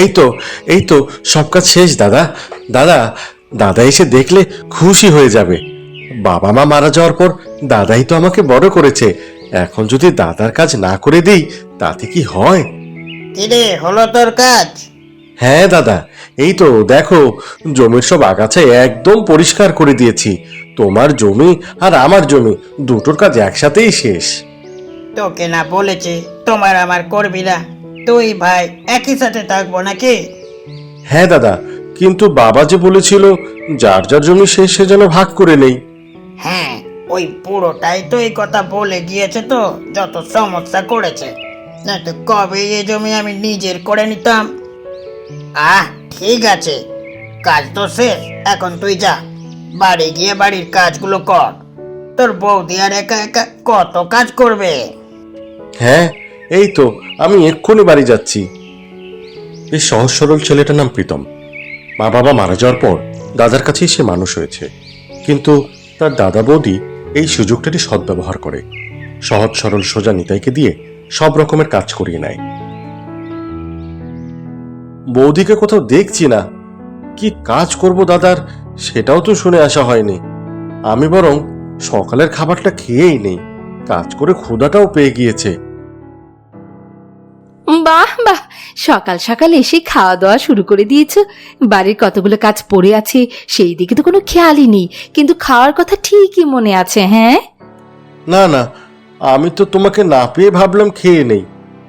এই তো এই তো সব কাজ শেষ দাদা। দাদা দাদা এসে দেখলে খুশি হয়ে যাবে। বাবা মা মারা যাওয়ার পর দাদাই তো আমাকে বড় করেছে। এখন যদি দাদার কাজ না করে দিই তাতে কি হয়? কিরে হলো তোর কাজ? হ্যাঁ দাদা এই তো দেখো জমির সব আগাছা একদম পরিষ্কার করে দিয়েছি। তোমার জমি আর আমার জমি দুটোর কাজ একসাথেই শেষ। তোকে না বলেছি তোমার আমার করবি না। তুই ভাই একই সাথে থাকব নাকি? হ্যাঁ দাদা কিন্তু বাবা যে বলেছিল যার যার জমি শেষ সে যেন ভাগ করে নেই। হ্যাঁ ওই পুরোটাই তো এই কথা বলে গিয়েছে তো যত সমস্যা করেছে। না তো কবে এই জমি আমি নিজের করে নিতাম? আহ ঠিক আছে কাজ তো শেষ এখন তুই যা বাড়ি গিয়ে বাড়ির কাজগুলো কর। তোর বৌদি আর একা একা কত কাজ করবে? হ্যাঁ এই তো, আমি এক্ষুনি বাড়ি যাচ্ছি। এই সহজ সরল ছেলেটার নাম প্রীতম। মা বাবা মারা যাওয়ার পর দাদার কাছেই সে মানুষ হয়েছে। কিন্তু তার দাদা বৌদি এই সুযোগটারই সদ্ব্যবহার করে। সহজ সরল সোজা নিতাইকে দিয়ে সব রকমের কাজ করিয়ে নেয়। বৌদিকে কোথাও দেখছি না। কি কাজ করব দাদার, সেটাও তো শুনে আসা হয়নি। আমি বরং সকালের খাবারটা খেয়েই নেই। কাজ করে ক্ষুধাটাও পেয়ে গিয়েছে। বাহ বাহ। সকাল সকাল এসে খাওয়া দাওয়া শুরু করে দিয়েছ। বাড়ির কতগুলো কাজ পড়ে আছে সেই দিকে তো কোনো খেয়ালই নেই। কিন্তু খাওয়ার কথা ঠিকই মনে আছে হ্যাঁ? না না। আমি তো তোমাকে না পেয়ে ভাবলাম খেয়ে নেই।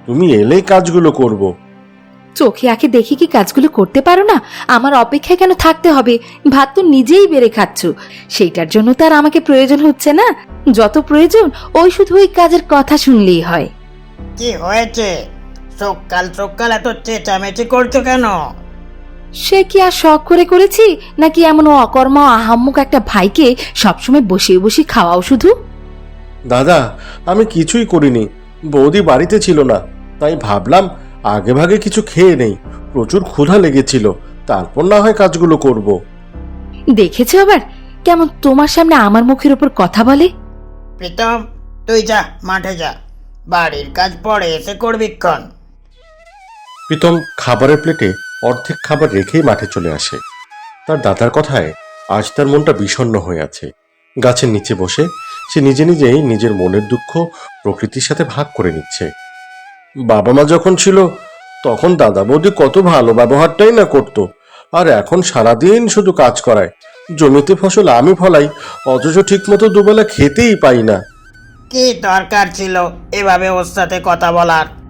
তুমি এলেই কাজগুলো করব। চোখে আঁকে দেখি কি কাজগুলো করতে পারো না? আমার অপেক্ষায় কেন থাকতে হবে? ভাত তো নিজেই বেড়ে খাচ্ছ। সেইটার জন্য তো আর আমাকে প্রয়োজন হচ্ছে না। যত প্রয়োজন ওই শুধু ওই কাজের কথা শুনলেই হয়। কি হয়েছে? সকাল সকাল এত চেঁচামেচি করছ কেন? সে কি আর শখ করে করেছি? নাকি এমন অকর্মা আহাম্মক একটা ভাইকে সবসময় বসিয়ে বসে খাওয়াও শুধু? দাদা আমি কিছুই করিনি। বৌদি বাড়িতে ছিল না তাই ভাবলাম আগে ভাগে কিছু খেয়ে নেই। প্রচুর ক্ষুধা লেগেছিল তারপর না হয় কাজগুলো করব। দেখেছ আবার? কেমন তোমার সামনে আমার মুখের উপর কথা বলে? প্রীতম তুই যা মাঠে যা। বাড়ির কাজ পরে এসে করবি ক্ষণ। প্রীতম খাবারের প্লেটে অর্ধেক খাবার রেখেই মাঠে চলে আসে। তার দাদার কথায় আজ তার মনটা বিষণ্ণ হয়ে আছে। গাছের নিচে বসে সে নিজে নিজেই নিজের মনের দুঃখ প্রকৃতির সাথে ভাগ করে নিচ্ছে। বাবা মা যখন ছিল, তখন দাদা বৌদি কত ভালো ব্যবহারটাই না করতো। আর এখন সারাদিন শুধু কাজ করায়। জমিতে ফসল আমি ফলাই, অথচ ঠিকমতো দুবেলা খেতেই পাই না। কি দরকার ছিল এভাবে ওর সাথে কথা বলার?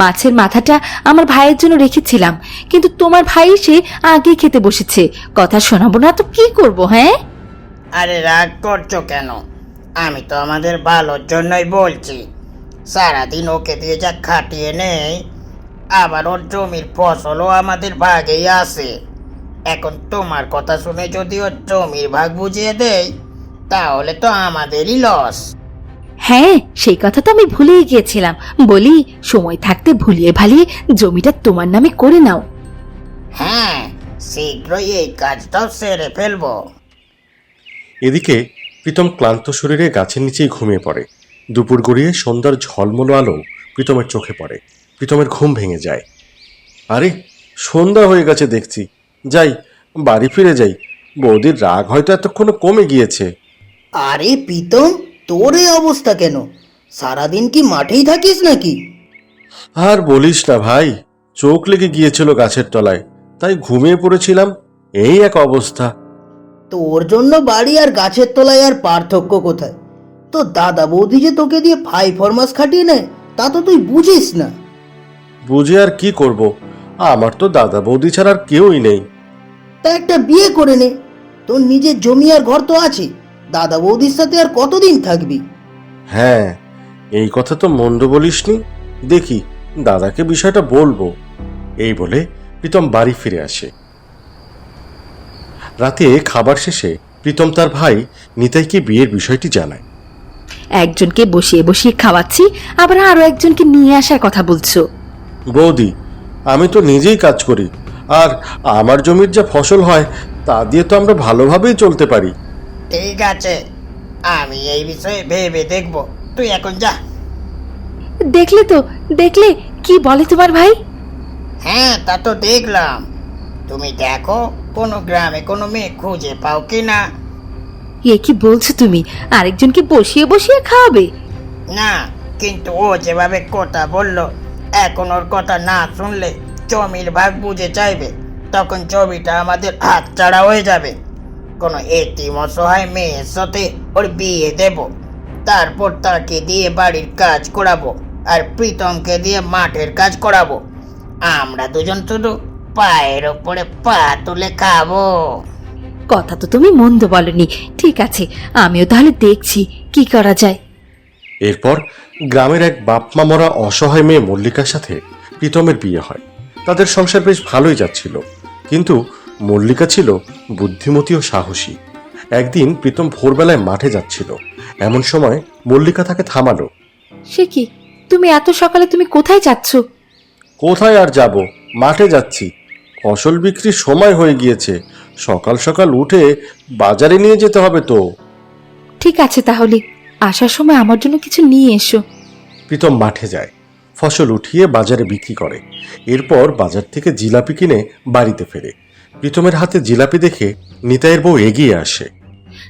মাছের মাথাটা আমার ভাইয়ের জন্য রেখেছিলাম। কিন্তু তোমার ভাই সে আগে খেতে বসেছে। কথা শোনাবো না তো কি করব হ্যাঁ? আরে রাগ করছ কেন? আমি তো আমাদের ভালোর জন্যই বলছি। সারাদিন ওকে দিয়ে যা খাটিয়ে নেই, আবার ওর জমির ফসলও আমাদের ভাগেই আসে এখন তোমার কথা শুনে যদি ওর জমির ভাগ বুঝিয়ে দেয় তাহলে তো আমাদেরই লস হ্যাঁ সেই কথা তো আমি ভুলেই গিয়েছিলাম। বলি সময় থাকতে ভুলিয়ে ভালিয়ে জমিটা তোমার নামে করে নাও। হ্যাঁ শীঘ্রই এই কাজটাও সেরে ফেলব। এদিকে প্রীতম ক্লান্ত শরীরে গাছের নিচেই ঘুমিয়ে পড়ে। দুপুর গড়িয়ে সন্ধ্যার ঝলমলো আলো প্রীতমের চোখে পড়ে। প্রীতমের ঘুম ভেঙে যায়। আরে সন্ধ্যা হয়ে গেছে দেখছি। যাই বাড়ি ফিরে যাই। বৌদির রাগ হয়তো এতক্ষণ কমে গিয়েছে। আরে প্রীতম তোর এই অবস্থা কেন? সারাদিন কি মাঠেই থাকিস নাকি? আর বলিস না ভাই চোখ লেগে গিয়েছিল গাছের তলায় তাই ঘুমিয়ে পড়েছিলাম এই এক অবস্থা। তোর জন্য বাড়ি আর গাছের তলায় আর পার্থক্য কোথায়? তো দাদা বৌদি যে তোকে দিয়ে ফাই ফরমাস খাটিয়ে নেয় তা তো তুই বুঝিস না। বুঝে আর কি করব? আমার তো দাদা বৌদি ছাড়া আর কেউই নেই। তা একটা বিয়ে করে নে। তোর নিজের জমি আর ঘর তো আছে। দাদা বৌদির সাথে আর কতদিন থাকবি? হ্যাঁ এই কথা তো মন্দ বলিসনি। দেখি দাদাকে বিষয়টা বলব। এই বলে প্রীতম বাড়ি ফিরে আসে। রাতে খাবার শেষে প্রীতম তার ভাই নিতাইকে বিয়ের বিষয়টি জানায়। একজনকে বসিয়ে বসিয়ে খাওয়াচ্ছি আবার আরও একজনকে নিয়ে আসার কথা বলছো। বৌদি আমি তো নিজেই কাজ করি আর আমার জমির যা ফসল হয় তা দিয়ে তো আমরা ভালোভাবেই চলতে পারি। ঠিক আছে। আমি এই বিষয়ে ভেবে দেখব। তুই এখন যা। দেখলে তো দেখলে কি বলে তোমার ভাই? হ্যাঁ তা তো দেখলাম। তুমি দেখো কোনো গ্রামে কোনো মেয়ে খুঁজে পাও কি না এ কি বলছো তুমি? আরেকজনকে বসিয়ে বসিয়ে খাওয়াবে? না কিন্তু ও যেভাবে কথা বলল এখন ওর কথা না শুনলে জমির ভাগ বুঝে চাইবে। তখন জমিটা আমাদের হাত ছাড়া হয়ে যাবে। কোনো এতিম অসহায় মেয়ের সাথে ওর বিয়ে দেব। তারপর তাকে দিয়ে বাড়ির কাজ করাবো আর প্রীতমকে দিয়ে মাঠের কাজ করাবো। আমরা দুজন শুধু পায়ের ওপরে পা তুলে খাব। কথা তো তুমি মন্দ বলনি। ঠিক আছে আমিও তাহলে দেখছি কি করা যায়। এরপর গ্রামের এক বাপমা মরা অসহায় মেয়ে মল্লিকার সাথে প্রীতমের বিয়ে হয়। তাদের সংসার বেশ ভালোই যাচ্ছিল। কিন্তু মল্লিকা ছিল বুদ্ধিমতী ও সাহসী। একদিন প্রীতম ভোরবেলায় মাঠে যাচ্ছিল। এমন সময় মল্লিকা তাকে থামালো। সে কি? তুমি এত সকালে তুমি কোথায় যাচ্ছ? কোথায় আর যাব? মাঠে যাচ্ছি। ফসল বিক্রির সময় হয়ে গিয়েছে। সকাল সকাল উঠে বাজারে নিয়ে যেতে হবে তো। ঠিক আছে তাহলে। আসার সময় আমার জন্য কিছু নিয়ে এসো। প্রীতম মাঠে যায়। ফসল উঠিয়ে বাজারে বিক্রি করে। এরপর বাজার থেকে জিলাপি কিনে বাড়িতে ফেরে। প্রীতমের হাতে জিলাপি দেখে নিতাইয়ের বউ এগিয়ে আসে।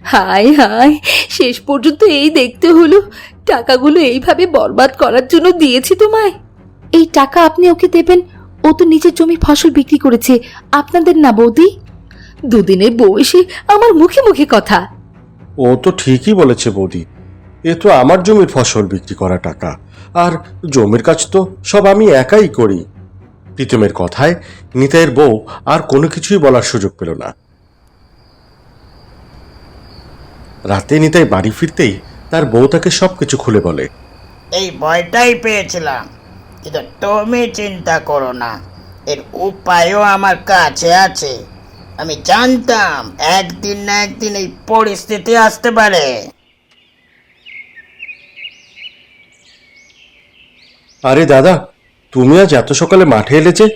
হায় হায় শেষ পর্যন্ত এই দেখতে হলো। টাকাগুলো এইভাবে বরবাদ করার জন্য দিয়েছি তোমায়। এই টাকা আপনি ওকে দেবেন ও তো নিজের জমি ফসল বিক্রি করেছে। আপনাদের না বৌদি? দুদিনের বউ আমার মুখে মুখে কথা। ও তো ঠিকই বলেছে বৌদি। এ তো আমার জমির ফসল বিক্রি করা টাকা। আর জমির কাজ তো সব আমি একাই করি। প্রীতমের কথায় নিতাইয়ের বউ আর কোনো কিছুই বলার সুযোগ পেল না। রাতে নিতাই বাড়ি ফিরতেই তার বউ তাকে সবকিছু খুলে বলে। এই ভয়টাই পেয়েছিলাম কিন্তু তুমি চিন্তা করো না এর উপায়ও আমার কাছে আছে। আমি জানতাম একদিন না একদিন এই পরিস্থিতি আসতে পারে। আরে দাদা তুমি আজ এত সকালে মাঠে এলে যে?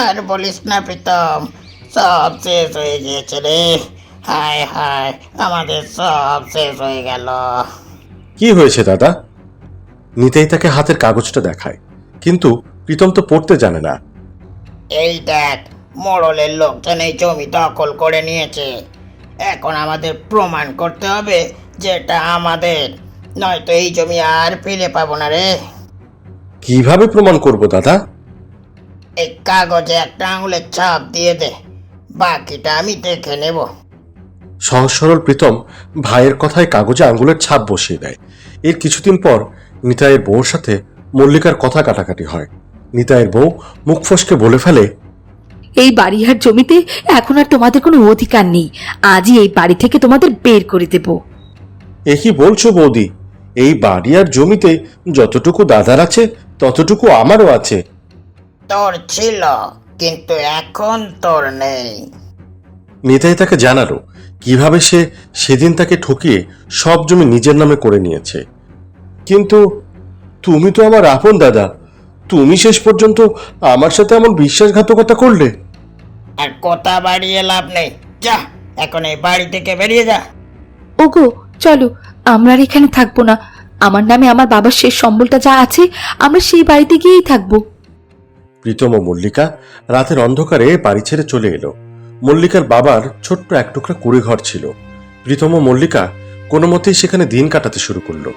আর বলিস না প্রীতম সব শেষ হয়ে গিয়েছে রে। হায় হায় আমাদের সব শেষ হয়ে গেল। কি হয়েছে দাদা? নিতেই তাকে হাতের কাগজটা দেখায় কিন্তু প্রীতম তো পড়তে জানে না। এই দেখ মোড়লের লোকজন এই জমি দখল করে নিয়েছে। এখন আমাদের প্রমাণ করতে হবে যে এটা আমাদের নয়তো এই জমি আর ফিরে পাবো না রে। কীভাবে প্রমাণ করব দাদা? এই কাগজে একটা আঙুলের ছাপ দিয়ে দে। বাকিটা আমি দেখে নেব। সহজ সরল প্রীতম ভাইয়ের কথায় কাগজে আঙুলের ছাপ বসিয়ে দেয়। এর কিছুদিন পর নিতাইয়ের বউর সাথে মল্লিকার কথা কাটাকাটি হয়। নিতাইয়ের বউ মুখ ফসকে বলে ফেলে এই বাড়িহার জমিতে এখন আর তোমাদের কোনো অধিকার নেই। আজই এই বাড়ি থেকে তোমাদের বের করে দেব। এ কি বলছো বৌদি? এই বাড়ি আর জমিতে যতটুকু দাদার আছে ততটুকু আমারও আছে। তোর ছিল কিন্তু এখন তোর নেই। নিতাই তাকে জানালো কীভাবে সে সেদিন তাকে ঠকিয়ে সব জমি নিজের নামে করে নিয়েছে। কিন্তু তুমি তো আমার আপন দাদা তুমি শেষ পর্যন্ত আমার সাথে এমন বিশ্বাসঘাতকতা করলে? আর কথা বাড়িয়ে লাভ নেই। যা এখন এই বাড়ি থেকে বেরিয়ে যা। ওগো চলো আমরা আর এখানে থাকব না। আমার নামে আমার বাবার শেষ সম্বলটা যা আছে আমরা সেই বাড়িতে গিয়েই থাকব। প্রীতম ও মল্লিকা রাতের অন্ধকারে বাড়ি ছেড়ে চলে এলো। মল্লিকার বাবার ছোট্ট এক টুকরা কুড়ে ঘর ছিল। প্রীতম ও মল্লিকা কোনো মতেই সেখানে দিন কাটাতে শুরু করল।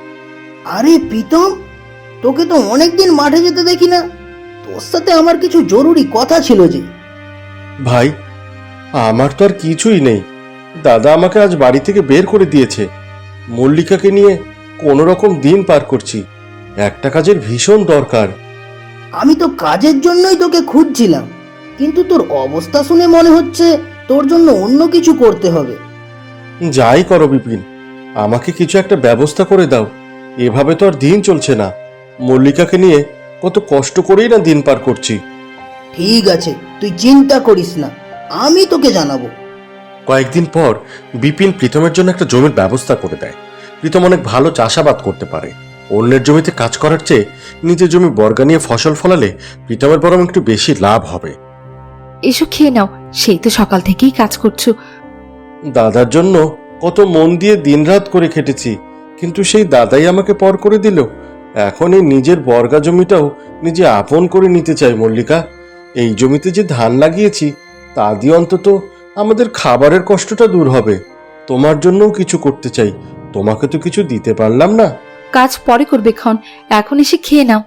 আরে প্রীতম তোকে তো অনেকদিন মাঠে যেতে দেখি না। তোর সাথে আমার কিছু জরুরি কথা ছিল যে। ভাই আমার তো আর কিছুই নেই। দাদা আমাকে আজ বাড়ি থেকে বের করে দিয়েছে। মল্লিকাকে নিয়ে কোনো রকম দিন পার করছি। একটা কাজের ভীষণ দরকার। আমি তো কাজের জন্যই তোকে খুঁজছিলাম কিন্তু তোর অবস্থা শুনে মনে হচ্ছে তোর জন্য অন্য কিছু করতে হবে। যাই করো বিপিন আমাকে কিছু একটা ব্যবস্থা করে দাও। এভাবে তো আর দিন চলছে না। মল্লিকাকে নিয়ে কত কষ্ট করেই না দিন পার করছি। ঠিক আছে তুই চিন্তা করিস না আমি তোকে জানাব। কয়েকদিন পর বিপিন প্রীতমের জন্য একটা জমির ব্যবস্থা করে দেয়। প্রীতম অনেক ভালো চাষাবাদ করতে পারে। অন্যের জমিতে কাজ করার চেয়ে নিজের জমি বর্গা নিয়ে ফসল ফলালে প্রীতমের বরং একটু বেশি লাভ হবে। এসো খেয়ে নাও সেই তো সকাল থেকেই কাজ করছ। দাদার জন্য কত মন দিয়ে দিনরাত করে খেটেছি কিন্তু সেই দাদাই আমাকে পর করে দিল। এখন এই নিজের বর্গা জমিটাও নিজে আপন করে নিতে চাই মল্লিকা। এই জমিতে যে ধান লাগিয়েছি তা দিয়ে অন্তত আমাদের খাবারের কষ্টটা দূর হবে। তোমার জন্যও কিছু করতে চাই তোমাকে তো কিছু দিতে পারলাম না। কাজ পরে করবে ক্ষণ। এখন এসে খেয়ে নাও।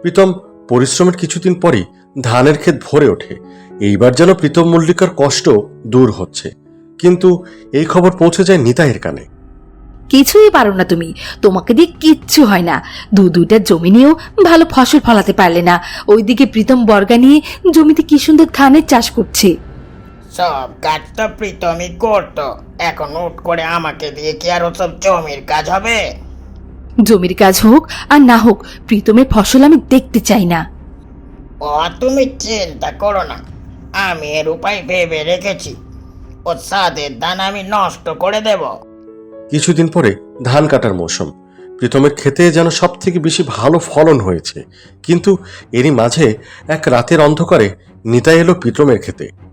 প্রীতম পরিশ্রমের কিছুদিন পরই ধানের ক্ষেত ভরে ওঠে। এইবার যেন প্রীতম মল্লিকার কষ্ট দূর হচ্ছে। কিন্তু এই খবর পৌঁছে যায় নিতাইয়ের কানে। কিছুই পারো না তুমি। তোমাকে দিয়ে কিচ্ছু হয় না। দু দুইটা জমি নিয়েও ভালো ফসল ফলাতে পারলে না। ওইদিকে প্রীতম বর্গা নিয়ে জমিতে কি সুন্দর ধানের চাষ করছে। সব কাজ তো প্রীতমই করতো এখন উঠ করে আমাকে দিয়ে কি আর ওসব জমির কাজ হবে? জমির কাজ হোক আর না হোক প্রীতমের ফসল আমি দেখতে চাই না। ও তুমি চিন্তা করো না। আমি এর উপায় ভেবে রেখেছি। ও সাদের দান আমি নষ্ট করে দেব। কিছুদিন পরে ধান কাটার মৌসুম। প্রীতমের খেতে যেন সব থেকে বেশি ভালো ফলন হয়েছে। কিন্তু এরই মাঝে এক রাতের অন্ধকারে নিতাই এলো প্রীতমের খেতে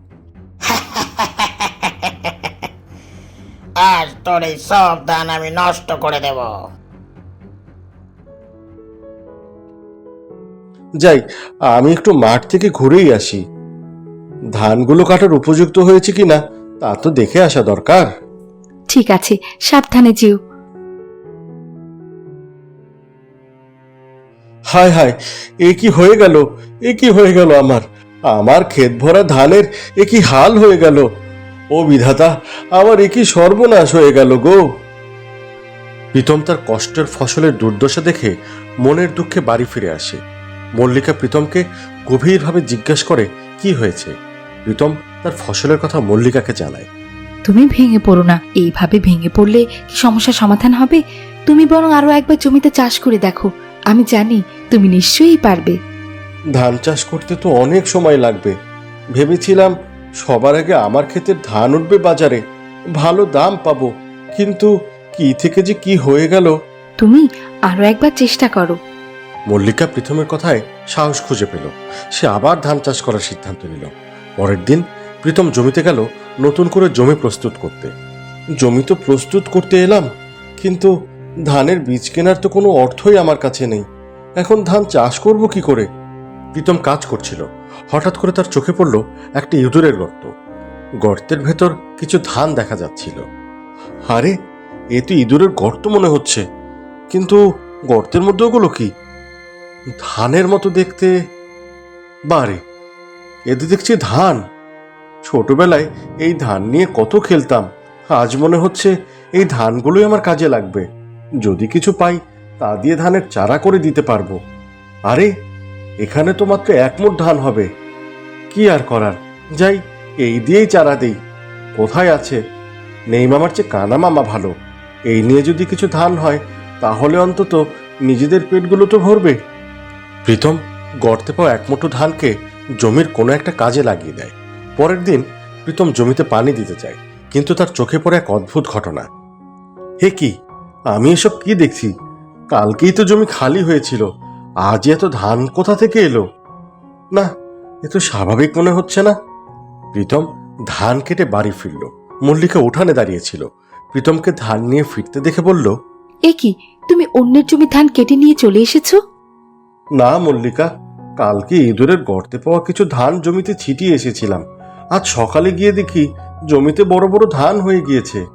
আজ তোর এই সব ধান আমি নষ্ট করে দেব। যাই আমি একটু মাঠ থেকে ঘুরেই আসি। ধানগুলো কাটার উপযুক্ত হয়েছে কিনা তা তো দেখে আসা দরকার। ঠিক আছে সাবধানে যেও। হায় হায় এ কি হয়ে গেল এ কি হয়ে গেল আমার? আমার ক্ষেত ভরা ধানের এ কি হাল হয়ে গেল? ও বিধাতা আমার এ কি সর্বনাশ হয়ে গেল গো? প্রীতম তার কষ্টের ফসলের দুর্দশা দেখে মনের দুঃখে বাড়ি ফিরে আসে। মল্লিকা প্রীতমকে গভীরভাবে জিজ্ঞাসা করে কি হয়েছে? প্রীতম তার ফসলের কথা মল্লিকাকে জানায়। তুমি ভেঙে পড়ো না। এইভাবে ভেঙে পড়লে কি সমস্যার সমাধান হবে? তুমি বরং আরও একবার জমিতে চাষ করে দেখো। আমি জানি তুমি নিশ্চয়ই পারবে। ধান চাষ করতে তো অনেক সময় লাগবে। ভেবেছিলাম সবার আগে আমার ক্ষেতের ধান উঠবে বাজারে ভালো দাম পাবো। কিন্তু কি থেকে যে কি হয়ে গেল? তুমি আরও একবার চেষ্টা করো। মল্লিকা প্রীতমের কথায় সাহস খুঁজে পেল। সে আবার ধান চাষ করার সিদ্ধান্ত নিল। পরের দিন প্রীতম জমিতে গেল নতুন করে জমি প্রস্তুত করতে। জমি তো প্রস্তুত করতে এলাম কিন্তু ধানের বীজ কেনার তো কোনো অর্থই আমার কাছে নেই। এখন ধান চাষ করব কি করে? প্রীতম কাজ করছিল। হঠাৎ করে তার চোখে পড়ল একটা ইঁদুরের গর্ত। গর্তের ভেতর কিছু ধান দেখা যাচ্ছিল। আরে, এ তো ইঁদুরের গর্ত মনে হচ্ছে। কিন্তু গর্তের মধ্যে ওগুলো কি? ধানের মতো দেখতে। বারে এতে দেখছি ধান। ছোটবেলায় এই ধান নিয়ে কত খেলতাম। আজ মনে হচ্ছে এই ধানগুলোই আমার কাজে লাগবে। যদি কিছু পাই, তা দিয়ে ধানের চারা করে দিতে পারব। আরে এখানে তো মাত্র এক মুঠ ধান হবে। কি আর করার? যাই, এই দিয়েই চারা দেই। কোথায় আছে? নেই মামার চেয়ে কানা মামা ভালো। এই নিয়ে যদি কিছু ধান হয়, তাহলে অন্তত নিজেদের পেটগুলো তো ভরবে। প্রীতম, গর্তে পাওয়া এক মুঠো ধানকে জমির কোনো একটা কাজে লাগিয়ে দেয়। পরের দিন প্রীতম জমিতে পানি দিতে চায় কিন্তু তার চোখে পড়ে এক অদ্ভুত ঘটনা। হে কি? আমি এসব কি দেখছি? কালকেই তো জমি খালি হয়েছিল। আজ এত ধান কোথা থেকে এলো? না এ তো স্বাভাবিক মনে হচ্ছে না। প্রীতম ধান কেটে বাড়ি ফিরল। মল্লিকা উঠানে দাঁড়িয়েছিল। প্রীতমকে ধান নিয়ে ফিরতে দেখে বলল এ কি তুমি অন্যের জমি ধান কেটে নিয়ে চলে এসেছ? না মল্লিকা কালকে ইঁদুরের গর্তে পাওয়া কিছু ধান জমিতে ছিটিয়ে এসেছিলাম। আজ সকালে গিয়ে দেখি জমিতে বড় বড় ধান হয়ে গিয়েছে।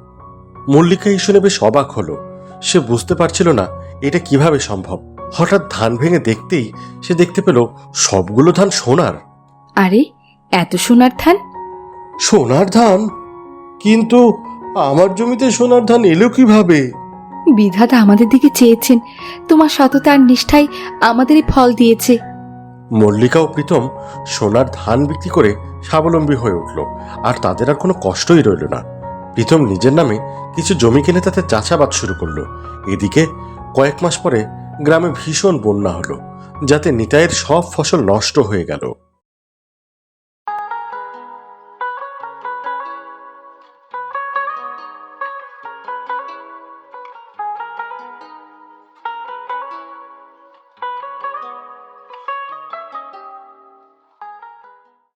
মল্লিকা এই শুনে বেশ অবাক হলো। সে বুঝতে পারছিল না এটা কীভাবে সম্ভব। হঠাৎ ধান ভেঙে দেখতেই সে দেখতে পেল সবগুলো ধান সোনার। আরে এত সোনার ধান? সোনার ধান? কিন্তু আমার জমিতে সোনার ধান এলো কীভাবে? বিধাতা আমাদের দিকে চেয়েছেন। তোমার সততা আর নিষ্ঠাই আমাদের এই ফল দিয়েছে। মল্লিকা ও প্রীতম সোনার ধান বিক্রি করে স্বাবলম্বী হয়ে উঠল আর তাদের আর কোনো কষ্টই রইল না। প্রীতম নিজের নামে কিছু জমি কিনে তাতে চাষাবাদ শুরু করল। এদিকে কয়েক মাস পরে গ্রামে ভীষণ বন্যা হলো যাতে নিতাইয়ের সব ফসল নষ্ট হয়ে গেল।